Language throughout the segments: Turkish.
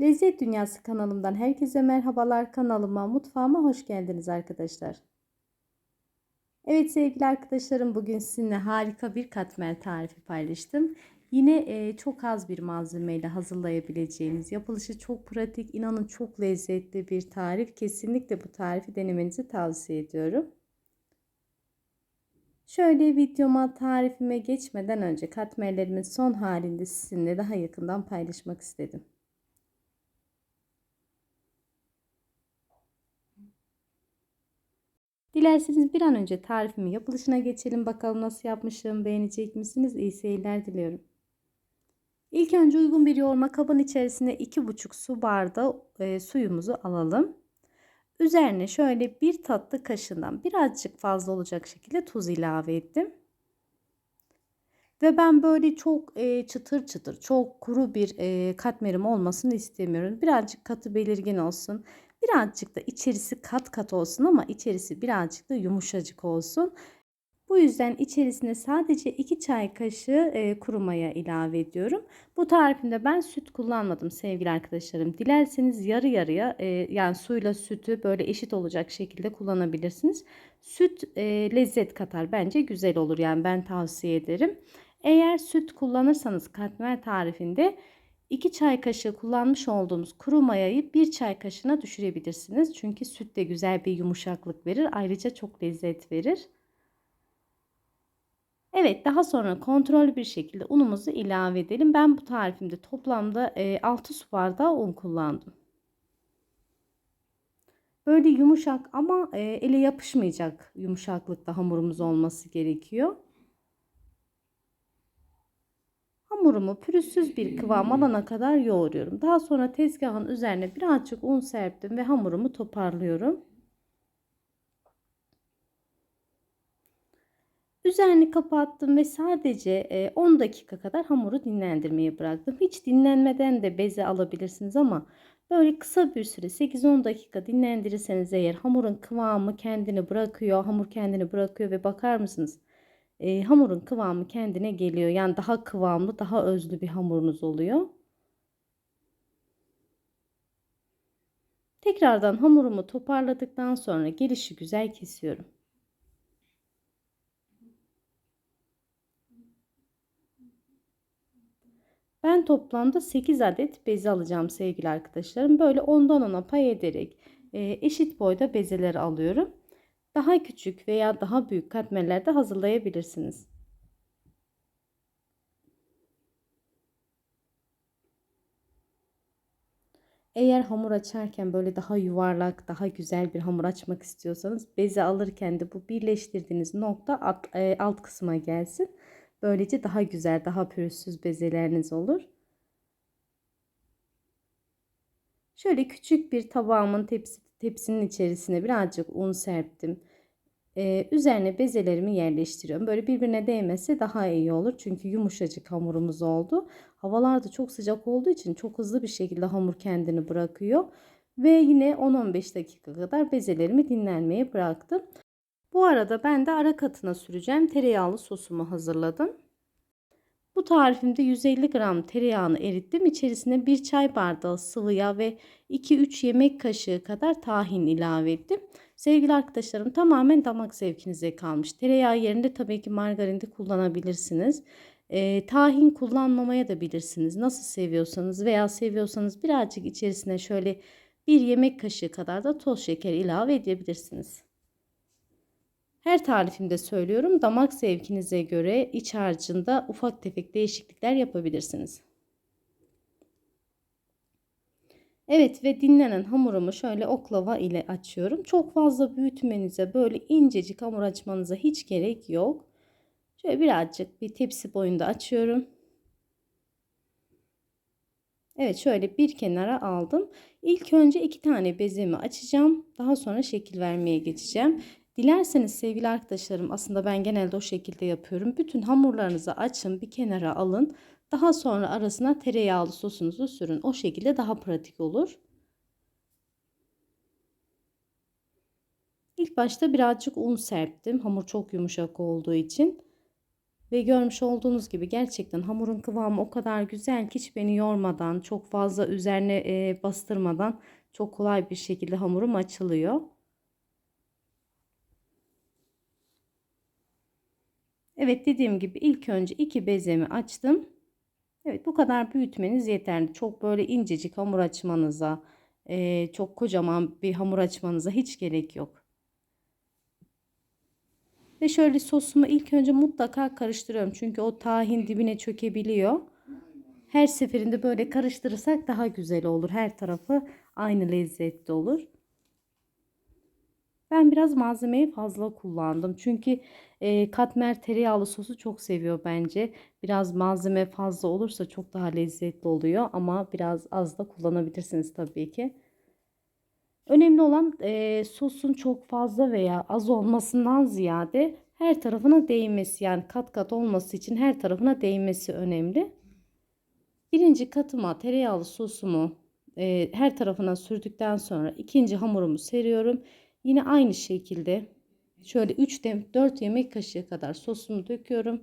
Lezzet Dünyası kanalımdan herkese merhabalar. Kanalıma, mutfağıma hoş geldiniz arkadaşlar. Evet sevgili arkadaşlarım bugün sizinle harika bir katmer tarifi paylaştım. Yine e, çok az bir malzemeyle hazırlayabileceğiniz, yapılışı çok pratik, inanın çok lezzetli bir tarif. Kesinlikle bu tarifi denemenizi tavsiye ediyorum. Şöyle videoma tarifime geçmeden önce katmerlerimin son halinde sizinle daha yakından paylaşmak istedim. Dilerseniz bir an önce tarifimin yapılışına geçelim. Bakalım nasıl yapmışım, beğenecek misiniz? İyi seyirler diliyorum. İlk önce uygun bir yoğurma kabın içerisine 2,5 su bardağı e, suyumuzu alalım. Üzerine şöyle bir tatlı kaşığından birazcık fazla olacak şekilde tuz ilave ettim. Ve ben böyle çok e, çıtır çıtır, çok kuru bir e, katmerim olmasını istemiyorum. Birazcık katı belirgin olsun. Birazcık da içerisi kat kat olsun ama içerisi birazcık da yumuşacık olsun. Bu yüzden içerisine sadece 2 çay kaşığı e, kuru maya ilave ediyorum. Bu tarifimde ben süt kullanmadım sevgili arkadaşlarım. Dilerseniz yarı yarıya e, yani suyla sütü böyle eşit olacak şekilde kullanabilirsiniz. Süt e, lezzet katar bence güzel olur yani ben tavsiye ederim. Eğer süt kullanırsanız katmer tarifinde 2 çay kaşığı kullanmış olduğumuz kuru mayayı 1 çay kaşığına düşürebilirsiniz. Çünkü süt de güzel bir yumuşaklık verir. Ayrıca çok lezzet verir. Evet daha sonra kontrollü bir şekilde unumuzu ilave edelim. Ben bu tarifimde toplamda 6 su bardağı un kullandım. Böyle yumuşak ama ele yapışmayacak yumuşaklıkta hamurumuz olması gerekiyor. Hamurumu pürüzsüz bir kıvam alana kadar yoğuruyorum. Daha sonra tezgahın üzerine birazcık un serptim ve hamurumu toparlıyorum. Üzerini kapattım ve sadece 10 dakika kadar hamuru dinlendirmeye bıraktım. Hiç dinlenmeden de beze alabilirsiniz ama böyle kısa bir süre 8-10 dakika dinlendirirseniz eğer hamurun kıvamı kendini bırakıyor. Hamur kendini bırakıyor ve bakar mısınız? E, hamurun kıvamı kendine geliyor. Yani daha kıvamlı, daha özlü bir hamurunuz oluyor. Tekrardan hamurumu toparladıktan sonra gelişi güzel kesiyorum. Ben toplamda 8 adet beze alacağım sevgili arkadaşlarım. Böyle ondan ona pay ederek eşit boyda bezeler alıyorum. Daha küçük veya daha büyük katmerler de hazırlayabilirsiniz. Eğer hamur açarken böyle daha yuvarlak, daha güzel bir hamur açmak istiyorsanız bezi alırken de bu birleştirdiğiniz nokta alt, e, alt kısma gelsin. Böylece daha güzel, daha pürüzsüz bezeleriniz olur. Şöyle küçük bir tabağımın tepsi, tepsinin içerisine birazcık un serptim. Üzerine bezelerimi yerleştiriyorum. Böyle birbirine değmesi daha iyi olur. Çünkü yumuşacık hamurumuz oldu. Havalar da çok sıcak olduğu için çok hızlı bir şekilde hamur kendini bırakıyor. Ve yine 10-15 dakika kadar bezelerimi dinlenmeye bıraktım. Bu arada ben de ara katına süreceğim tereyağlı sosumu hazırladım. Bu tarifimde 150 gram tereyağını erittim. İçerisine 1 çay bardağı sıvı yağ ve 2-3 yemek kaşığı kadar tahin ilave ettim. Sevgili arkadaşlarım tamamen damak zevkinize kalmış. Tereyağı yerinde tabii ki margarin de kullanabilirsiniz. E, tahin kullanmamaya da bilirsiniz. Nasıl seviyorsanız veya seviyorsanız birazcık içerisine şöyle bir yemek kaşığı kadar da toz şeker ilave edebilirsiniz. Her tarifimde söylüyorum damak zevkinize göre iç harcında ufak tefek değişiklikler yapabilirsiniz. Evet ve dinlenen hamurumu şöyle oklava ile açıyorum. Çok fazla büyütmenize böyle incecik hamur açmanıza hiç gerek yok. Şöyle birazcık bir tepsi boyunda açıyorum. Evet şöyle bir kenara aldım. İlk önce iki tane bezemi açacağım. Daha sonra şekil vermeye geçeceğim. Dilerseniz sevgili arkadaşlarım aslında ben genelde o şekilde yapıyorum. Bütün hamurlarınızı açın bir kenara alın. Daha sonra arasına tereyağlı sosunuzu sürün. O şekilde daha pratik olur. İlk başta birazcık un serptim. Hamur çok yumuşak olduğu için. Ve görmüş olduğunuz gibi gerçekten hamurun kıvamı o kadar güzel ki hiç beni yormadan, çok fazla üzerine bastırmadan çok kolay bir şekilde hamurum açılıyor. Evet dediğim gibi ilk önce iki bezemi açtım. Evet bu kadar büyütmeniz yeterli. Çok böyle incecik hamur açmanıza, e, çok kocaman bir hamur açmanıza hiç gerek yok. Ve şöyle sosumu ilk önce mutlaka karıştırıyorum. Çünkü o tahin dibine çökebiliyor. Her seferinde böyle karıştırırsak daha güzel olur. Her tarafı aynı lezzette olur. Ben biraz malzemeyi fazla kullandım. Çünkü e, katmer tereyağlı sosu çok seviyor bence. Biraz malzeme fazla olursa çok daha lezzetli oluyor. Ama biraz az da kullanabilirsiniz tabii ki. Önemli olan e, sosun çok fazla veya az olmasından ziyade her tarafına değmesi yani kat kat olması için her tarafına değmesi önemli. Birinci katıma tereyağlı sosumu e, her tarafına sürdükten sonra ikinci hamurumu seriyorum. Yine aynı şekilde şöyle 3 4 yemek kaşığı kadar sosumu döküyorum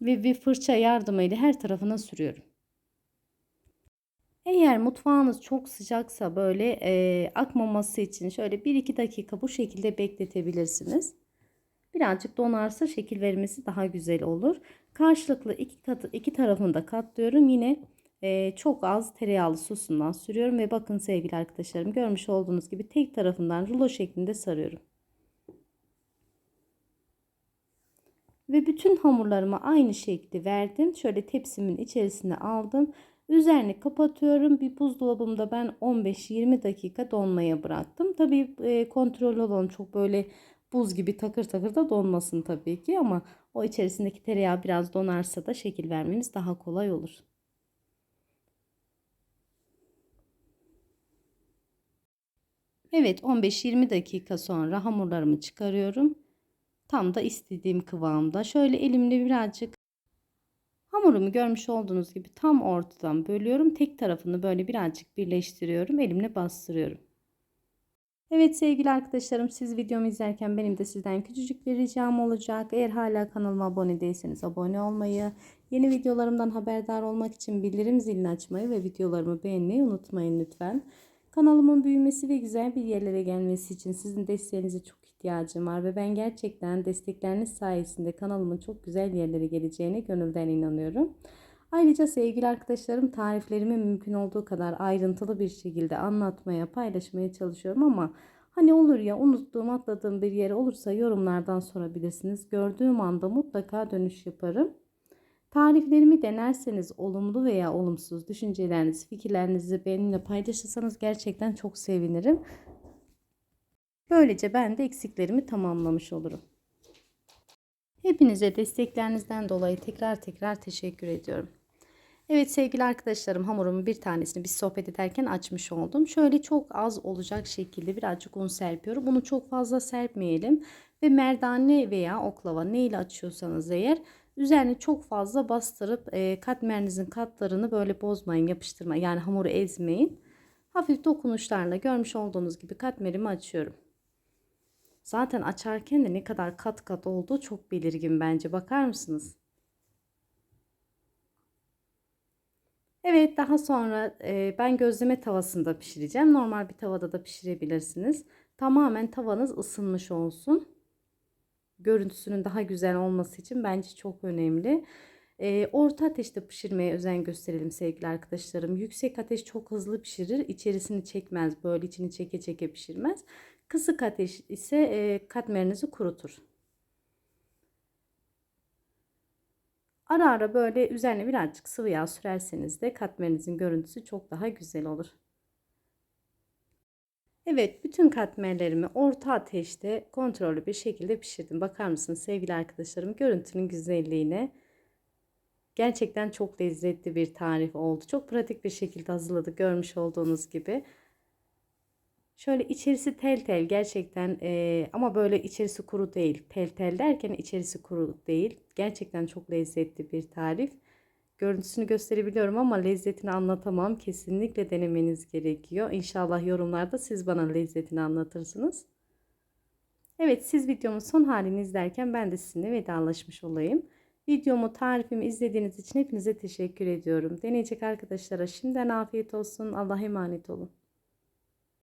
ve bir fırça yardımıyla her tarafına sürüyorum. Eğer mutfağınız çok sıcaksa böyle e, akmaması için şöyle 1-2 dakika bu şekilde bekletebilirsiniz. Birazcık donarsa şekil vermesi daha güzel olur. Karşılıklı iki, katı, iki tarafını da katlıyorum. Yine e, çok az tereyağlı sosundan sürüyorum. Ve bakın sevgili arkadaşlarım görmüş olduğunuz gibi tek tarafından rulo şeklinde sarıyorum. Ve bütün hamurlarıma aynı şekli verdim. Şöyle tepsimin içerisine aldım. Üzerini kapatıyorum. Bir buzdolabımda ben 15-20 dakika donmaya bıraktım. Tabii e, kontrol olun çok böyle buz gibi takır takır da donmasın tabii ki ama o içerisindeki tereyağı biraz donarsa da şekil vermemiz daha kolay olur. Evet 15-20 dakika sonra hamurlarımı çıkarıyorum. Tam da istediğim kıvamda. Şöyle elimle birazcık Hamurumu görmüş olduğunuz gibi tam ortadan bölüyorum. Tek tarafını böyle birazcık birleştiriyorum. Elimle bastırıyorum. Evet sevgili arkadaşlarım siz videomu izlerken benim de sizden küçücük bir ricam olacak. Eğer hala kanalıma abone değilseniz abone olmayı, yeni videolarımdan haberdar olmak için bildirim zilini açmayı ve videolarımı beğenmeyi unutmayın lütfen. Kanalımın büyümesi ve güzel bir yerlere gelmesi için sizin desteğinize çok ihtiyacım var ve ben gerçekten destekleriniz sayesinde kanalımın çok güzel yerlere geleceğine gönülden inanıyorum. Ayrıca sevgili arkadaşlarım tariflerimi mümkün olduğu kadar ayrıntılı bir şekilde anlatmaya, paylaşmaya çalışıyorum ama hani olur ya unuttuğum, atladığım bir yer olursa yorumlardan sorabilirsiniz. Gördüğüm anda mutlaka dönüş yaparım. Tariflerimi denerseniz olumlu veya olumsuz düşüncelerinizi, fikirlerinizi benimle paylaşırsanız gerçekten çok sevinirim. Böylece ben de eksiklerimi tamamlamış olurum. Hepinize desteklerinizden dolayı tekrar tekrar teşekkür ediyorum. Evet sevgili arkadaşlarım hamurumun bir tanesini biz sohbet ederken açmış oldum. Şöyle çok az olacak şekilde birazcık un serpiyorum. Bunu çok fazla serpmeyelim. Ve merdane veya oklava ne ile açıyorsanız eğer üzerine çok fazla bastırıp e, katmerinizin katlarını böyle bozmayın yapıştırma yani hamuru ezmeyin. Hafif dokunuşlarla görmüş olduğunuz gibi katmerimi açıyorum. Zaten açarken de ne kadar kat kat olduğu çok belirgin bence. Bakar mısınız? Evet daha sonra e, ben gözleme tavasında pişireceğim. Normal bir tavada da pişirebilirsiniz. Tamamen tavanız ısınmış olsun. Görüntüsünün daha güzel olması için bence çok önemli. E, orta ateşte pişirmeye özen gösterelim sevgili arkadaşlarım. Yüksek ateş çok hızlı pişirir. İçerisini çekmez. Böyle içini çeke çeke pişirmez. Kısık ateş ise e, katmerinizi kurutur. Ara ara böyle üzerine birazcık sıvı yağ sürerseniz de katmerinizin görüntüsü çok daha güzel olur. Evet bütün katmerlerimi orta ateşte kontrollü bir şekilde pişirdim. Bakar mısınız sevgili arkadaşlarım görüntünün güzelliğine. Gerçekten çok lezzetli bir tarif oldu. Çok pratik bir şekilde hazırladık görmüş olduğunuz gibi. Şöyle içerisi tel tel gerçekten e, ama böyle içerisi kuru değil. Tel tel derken içerisi kuru değil. Gerçekten çok lezzetli bir tarif. Görüntüsünü gösterebiliyorum ama lezzetini anlatamam. Kesinlikle denemeniz gerekiyor. İnşallah yorumlarda siz bana lezzetini anlatırsınız. Evet siz videomun son halini izlerken ben de sizinle vedalaşmış olayım. Videomu, tarifimi izlediğiniz için hepinize teşekkür ediyorum. Deneyecek arkadaşlara şimdiden afiyet olsun. Allah'a emanet olun.